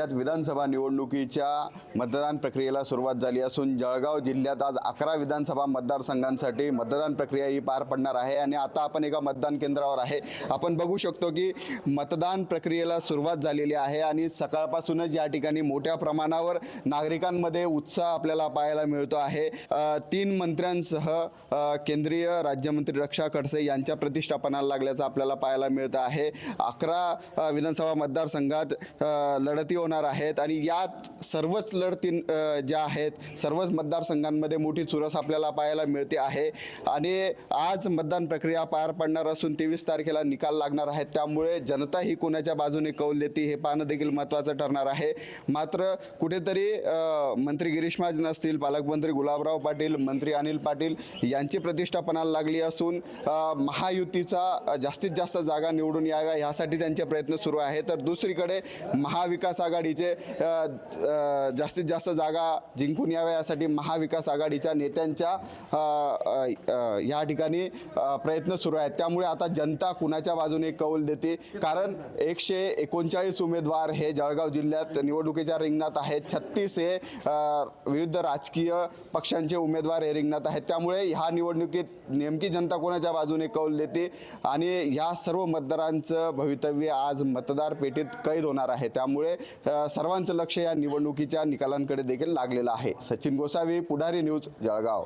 राज्यात विधानसभा निवडणुकीच्या मतदान प्रक्रियेला सुरुवात झाली असून जळगाव जिल्ह्यात आज अकरा विधानसभा मतदारसंघांसाठी मतदान प्रक्रिया ही पार पडणार आहे आणि आता आपण एका मतदान केंद्रावर आहे. आपण बघू शकतो की मतदान प्रक्रियेला सुरुवात झालेली आहे आणि सकाळपासूनच या ठिकाणी मोठ्या प्रमाणावर नागरिकांमध्ये उत्साह आपल्याला पाहायला मिळतो आहे. तीन मंत्र्यांसह केंद्रीय राज्यमंत्री रक्षा खडसे यांच्या प्रतिष्ठापनाला लागल्याचं आपल्याला पाहायला मिळतं आहे. अकरा विधानसभा मतदारसंघात लढती होणार आहेत आणि यात सर्वच लढती ज्या आहेत सर्वच मतदारसंघांमध्ये मोठी चुरस आपल्याला पाहायला मिळते आहे. आणि आज मतदान प्रक्रिया पार पडणार असून तेवीस तारखेला निकाल लागणार आहेत त्यामुळे जनता ही कोणाच्या बाजूने कौल देते हे पाहणं देखील महत्त्वाचं ठरणार आहे. मात्र कुठेतरी मंत्री गिरीश महाजन असतील पालकमंत्री गुलाबराव पाटील मंत्री अनिल पाटील यांची प्रतिष्ठापनाला लागली असून महायुतीचा जास्तीत जास्त जागा निवडून याव्या ह्यासाठी त्यांचे प्रयत्न सुरू आहे. तर दुसरीकडे महाविकास आघाडीचे जास्तीत जास्त जागा जिंकून याव्या यासाठी महाविकास आघाडीच्या नेत्यांच्या या ठिकाणी प्रयत्न सुरू आहेत. त्यामुळे आता जनता कुणाच्या बाजूने कौल देते? कारण एकशे एकोणचाळीस उमेदवार हे जळगाव जिल्ह्यात निवडणुकीच्या रिंगणात आहेत. छत्तीस हे विविध राजकीय पक्षांचे उमेदवार हे रिंगणात आहेत. त्यामुळे ह्या निवडणुकीत नेमकी जनता कोणाच्या बाजूने कौल देते? आणि ह्या सर्व मतदारांचं भवितव्य आज मतदार पेटीत कैद होणार आहे. त्यामुळे सर्वांचं लक्ष या निवडणुकीच्या निकालांकडे देखील लागलेलं आहे. सचिन गोसावी पुढारी न्यूज जळगाव.